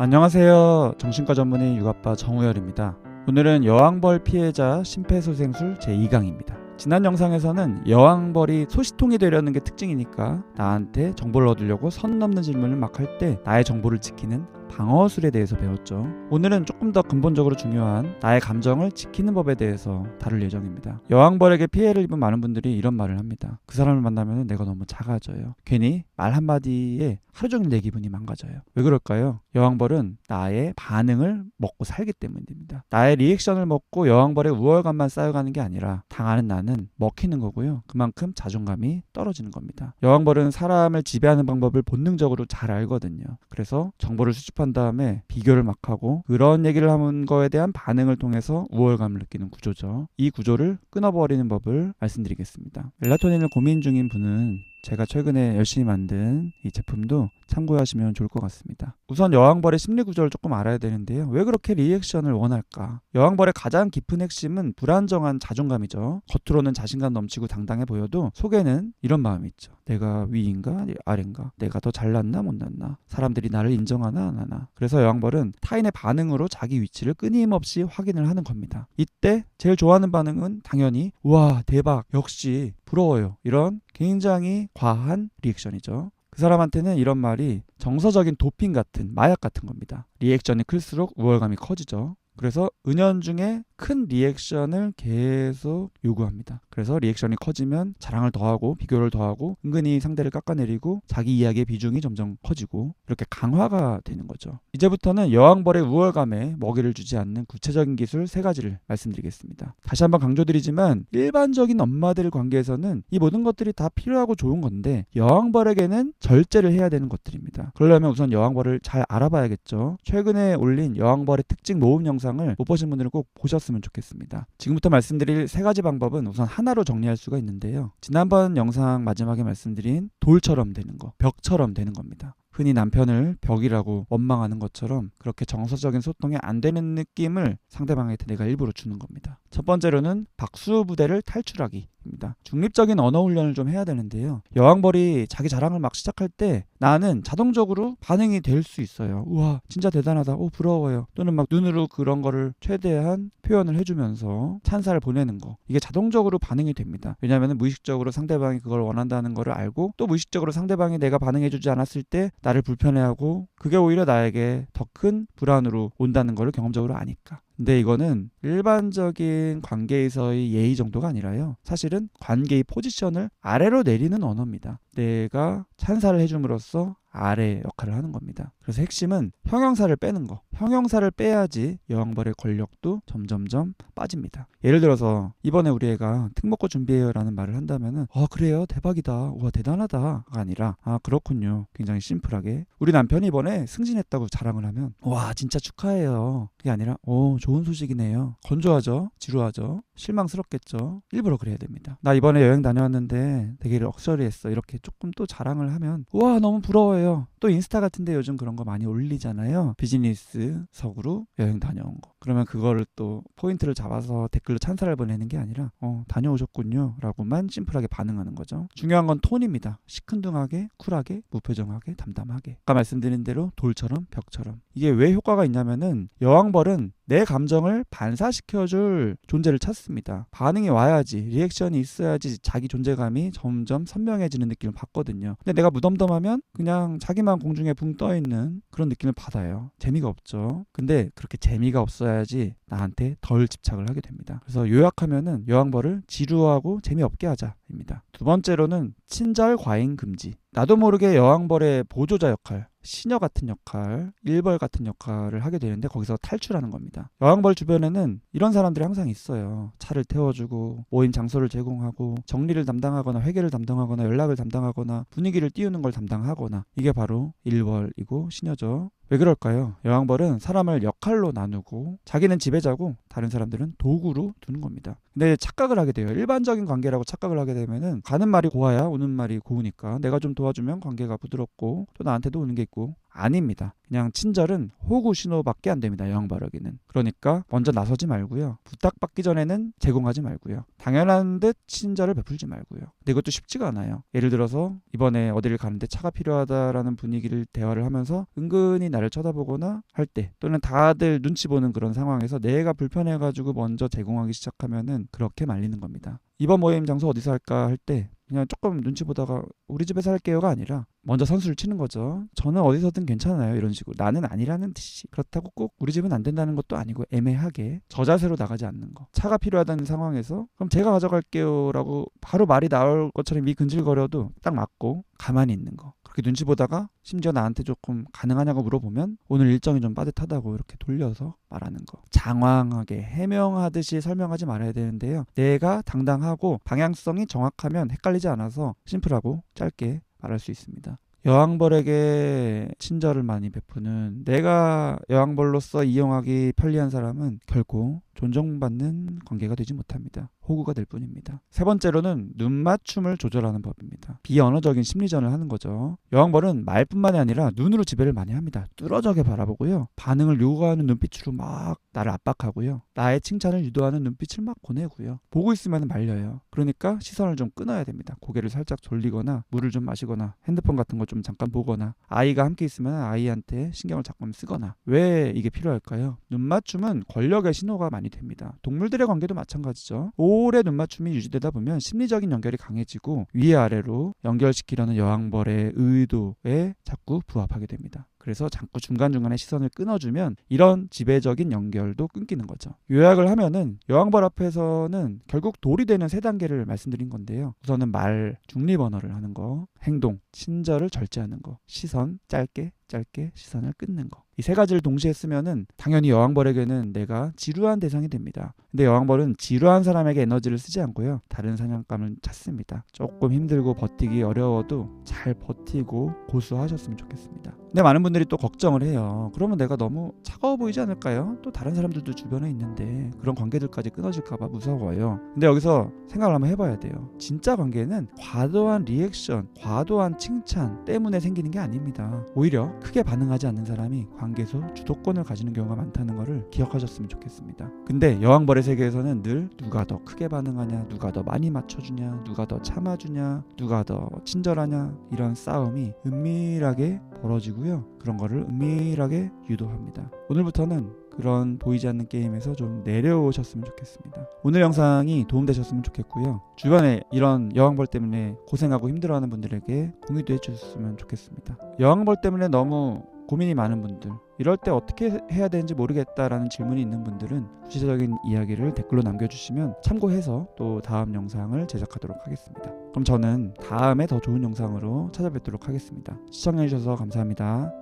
안녕하세요. 정신과 전문의 육아빠 정우열입니다. 오늘은 여왕벌 피해자 심폐소생술 제2강입니다. 지난 영상에서는 여왕벌이 소시통이 되려는 게 특징이니까 나한테 정보를 얻으려고 선 넘는 질문을 막 할 때 나의 정보를 지키는 방어술에 대해서 배웠죠. 오늘은 조금 더 근본적으로 중요한 나의 감정을 지키는 법에 대해서 다룰 예정입니다. 여왕벌에게 피해를 입은 많은 분들이 이런 말을 합니다. 그 사람을 만나면 내가 너무 작아져요. 괜히 말 한마디에 하루 종일 내 기분이 망가져요. 왜 그럴까요? 여왕벌은 나의 반응을 먹고 살기 때문입니다. 나의 리액션을 먹고 여왕벌의 우월감만 쌓여가는 게 아니라 당하는 나는 먹히는 거고요. 그만큼 자존감이 떨어지는 겁니다. 여왕벌은 사람을 지배하는 방법을 본능적으로 잘 알거든요. 그래서 정보를 수집 한 다음에 비교를 막 하고 그런 얘기를 하는 거에 대한 반응을 통해서 우월감을 느끼는 구조죠. 이 구조를 끊어버리는 법을 말씀드리겠습니다. 멜라토닌을 고민 중인 분은 제가 최근에 열심히 만든 이 제품도 참고하시면 좋을 것 같습니다. 우선 여왕벌의 심리 구조를 조금 알아야 되는데요. 왜 그렇게 리액션을 원할까? 여왕벌의 가장 깊은 핵심은 불안정한 자존감이죠. 겉으로는 자신감 넘치고 당당해 보여도 속에는 이런 마음이 있죠. 내가 위인가 아래인가? 내가 더 잘났나 못났나? 사람들이 나를 인정하나 안 하나? 그래서 여왕벌은 타인의 반응으로 자기 위치를 끊임없이 확인을 하는 겁니다. 이때 제일 좋아하는 반응은 당연히 우와 대박 역시 부러워요 이런 굉장히 과한 리액션이죠. 그 사람한테는 이런 말이 정서적인 도핑 같은 마약 같은 겁니다. 리액션이 클수록 우월감이 커지죠. 그래서 은연중에 큰 리액션을 계속 요구합니다. 그래서 리액션이 커지면 자랑을 더하고 비교를 더하고 은근히 상대를 깎아내리고 자기 이야기의 비중이 점점 커지고 이렇게 강화가 되는 거죠. 이제부터는 여왕벌의 우월감에 먹이를 주지 않는 구체적인 기술 세 가지를 말씀드리겠습니다. 다시 한번 강조드리지만 일반적인 엄마들 관계에서는 이 모든 것들이 다 필요하고 좋은 건데 여왕벌에게는 절제를 해야 되는 것들입니다. 그러려면 우선 여왕벌을 잘 알아봐야겠죠. 최근에 올린 여왕벌의 특징 모음 영상을 못 보신 분들은 꼭 보셨 으면 좋겠습니다. 지금부터 말씀드릴 세 가지 방법은 우선 하나로 정리할 수가 있는데요. 지난번 영상 마지막에 말씀드린 돌처럼 되는 거, 벽처럼 되는 겁니다. 흔히 남편을 벽이라고 원망하는 것처럼 그렇게 정서적인 소통이 안 되는 느낌을 상대방한테 내가 일부러 주는 겁니다. 첫 번째로는 박수 부대를 탈출하기 입니다. 중립적인 언어 훈련을 좀 해야 되는데요. 여왕벌이 자기 자랑을 막 시작할 때 나는 자동적으로 반응이 될 수 있어요. 우와, 진짜 대단하다. 오, 부러워요. 또는 막 눈으로 그런 거를 최대한 표현을 해주면서 찬사를 보내는 거. 이게 자동적으로 반응이 됩니다. 왜냐하면 무의식적으로 상대방이 그걸 원한다는 거를 알고 또 무의식적으로 상대방이 내가 반응해주지 않았을 때 나를 불편해하고 그게 오히려 나에게 더 큰 불안으로 온다는 거를 경험적으로 아니까. 근데 이거는 일반적인 관계에서의 예의 정도가 아니라요. 사실은 관계의 포지션을 아래로 내리는 언어입니다. 내가 찬사를 해줌으로써 아래 역할을 하는 겁니다. 그래서 핵심은 형용사를 빼는 거. 형용사를 빼야지 여왕벌의 권력도 점점점 빠집니다. 예를 들어서 이번에 우리 애가 특목고 준비해요라는 말을 한다면은 아 그래요? 대박이다. 와 대단하다가 아니라 아 그렇군요. 굉장히 심플하게. 우리 남편이 이번에 승진했다고 자랑을 하면 와 진짜 축하해요. 그게 아니라 오 좋은 소식이네요. 건조하죠? 지루하죠 실망스럽겠죠. 일부러 그래야 됩니다. 나 이번에 여행 다녀왔는데 되게 럭셔리했어. 이렇게 조금 또 자랑을 하면 와 너무 부러워요. 또 인스타 같은데 요즘 그런 거 많이 올리잖아요. 비즈니스 석으로 여행 다녀온 거. 그러면 그거를 또 포인트를 잡아서 댓글로 찬사를 보내는 게 아니라 어 다녀오셨군요. 라고만 심플하게 반응하는 거죠. 중요한 건 톤입니다. 시큰둥하게 쿨하게 무표정하게 담담하게. 아까 말씀드린 대로 돌처럼 벽처럼. 이게 왜 효과가 있냐면은 여왕벌은 내 감정을 반사시켜줄 존재를 찾습니다. 반응이 와야지, 리액션이 있어야지 자기 존재감이 점점 선명해지는 느낌을 받거든요. 근데 내가 무덤덤하면 그냥 자기만 공중에 붕 떠 있는 그런 느낌을 받아요. 재미가 없죠. 근데 그렇게 재미가 없어야지 나한테 덜 집착을 하게 됩니다. 그래서 요약하면은 여왕벌을 지루하고 재미없게 하자 입니다. 두 번째로는 친절 과잉 금지. 나도 모르게 여왕벌의 보조자 역할, 시녀 같은 역할, 일벌 같은 역할을 하게 되는데 거기서 탈출하는 겁니다. 여왕벌 주변에는 이런 사람들이 항상 있어요. 차를 태워주고 모임 장소를 제공하고 정리를 담당하거나 회계를 담당하거나 연락을 담당하거나 분위기를 띄우는 걸 담당하거나 이게 바로 일벌이고 시녀죠. 왜 그럴까요? 여왕벌은 사람을 역할로 나누고 자기는 지배자고 다른 사람들은 도구로 두는 겁니다. 근데 착각을 하게 돼요. 일반적인 관계라고 착각을 하게 되면은 가는 말이 고와야 오는 말이 고우니까 내가 좀 도와주면 관계가 부드럽고 또 나한테도 오는 게 있고 아닙니다. 그냥 친절은 호구 신호밖에 안 됩니다. 여왕벌에게는. 그러니까 먼저 나서지 말고요. 부탁받기 전에는 제공하지 말고요. 당연한 듯 친절을 베풀지 말고요. 근데 이것도 쉽지가 않아요. 예를 들어서 이번에 어디를 가는데 차가 필요하다라는 분위기를 대화를 하면서 은근히 나를 쳐다보거나 할 때 또는 다들 눈치 보는 그런 상황에서 내가 불편해가지고 먼저 제공하기 시작하면은 그렇게 말리는 겁니다. 이번 모임 장소 어디서 할까 할 때 그냥 조금 눈치 보다가 우리 집에서 할게요가 아니라 먼저 선수를 치는 거죠. 저는 어디서든 괜찮아요. 이런 식으로. 나는 아니라는 듯이. 그렇다고 꼭 우리 집은 안 된다는 것도 아니고 애매하게 저자세로 나가지 않는 거. 차가 필요하다는 상황에서 그럼 제가 가져갈게요라고 바로 말이 나올 것처럼 이 근질거려도 딱 맞고 가만히 있는 거. 그렇게 눈치 보다가 심지어 나한테 조금 가능하냐고 물어보면 오늘 일정이 좀 빠듯하다고 이렇게 돌려서 말하는 거. 장황하게 해명하듯이 설명하지 말아야 되는데요. 내가 당당하고 방향성이 정확하면 헷갈리지 않아서 심플하고 짧게 말할 수 있습니다. 여왕벌에게 친절을 많이 베푸는 내가 여왕벌로서 이용하기 편리한 사람은 결코 존중받는 관계가 되지 못합니다. 호구가 될 뿐입니다. 세 번째로는 눈 맞춤을 조절하는 법입니다. 비언어적인 심리전을 하는 거죠. 여왕벌은 말뿐만이 아니라 눈으로 지배를 많이 합니다. 뚫어져게 바라보고요. 반응을 요구하는 눈빛으로 막 나를 압박하고요. 나의 칭찬을 유도하는 눈빛을 막 보내고요. 보고 있으면 말려요. 그러니까 시선을 좀 끊어야 됩니다. 고개를 살짝 돌리거나 물을 좀 마시거나 핸드폰 같은 거 좀 잠깐 보거나 아이가 함께 있으면 아이한테 신경을 잠깐 쓰거나 왜 이게 필요할까요? 눈 맞춤은 권력의 신호가 많이 됩니다. 동물들의 관계도 마찬가지죠. 오래 눈맞춤이 유지되다 보면 심리적인 연결이 강해지고 위아래로 연결시키려는 여왕벌의 의도에 자꾸 부합하게 됩니다. 그래서 자꾸 중간중간에 시선을 끊어주면 이런 지배적인 연결도 끊기는 거죠. 요약을 하면은 여왕벌 앞에서는 결국 돌이 되는 세 단계를 말씀드린 건데요. 우선은 말, 중립 언어를 하는 거, 행동, 친절을 절제하는 거, 시선, 짧게 짧게 시선을 끊는 거. 이 세 가지를 동시에 쓰면은 당연히 여왕벌에게는 내가 지루한 대상이 됩니다. 근데 여왕벌은 지루한 사람에게 에너지를 쓰지 않고요. 다른 사냥감을 찾습니다. 조금 힘들고 버티기 어려워도 잘 버티고 고수하셨으면 좋겠습니다. 근데 많은 분들이 또 걱정을 해요. 그러면 내가 너무 차가워 보이지 않을까요? 또 다른 사람들도 주변에 있는데 그런 관계들까지 끊어질까봐 무서워요. 근데 여기서 생각을 한번 해봐야 돼요. 진짜 관계는 과도한 리액션, 과도한 칭찬 때문에 생기는 게 아닙니다. 오히려 크게 반응하지 않는 사람이 관계에서 주도권을 가지는 경우가 많다는 것을 기억하셨으면 좋겠습니다. 근데 여왕벌 의 세계에서는 늘 누가 더 크게 반응하냐, 누가 더 많이 맞춰주냐, 누가 더 참아주냐, 누가 더 친절하냐 이런 싸움이 은밀하게 벌어지고요. 그런 거를 은밀하게 유도합니다. 오늘부터는 그런 보이지 않는 게임에서 좀 내려오셨으면 좋겠습니다. 오늘 영상이 도움되셨으면 좋겠고요. 주변에 이런 여왕벌 때문에 고생하고 힘들어하는 분들에게 공유도 해주셨으면 좋겠습니다. 여왕벌 때문에 너무 고민이 많은 분들 이럴 때 어떻게 해야 되는지 모르겠다라는 질문이 있는 분들은 구체적인 이야기를 댓글로 남겨주시면 참고해서 또 다음 영상을 제작하도록 하겠습니다. 그럼 저는 다음에 더 좋은 영상으로 찾아뵙도록 하겠습니다. 시청해주셔서 감사합니다.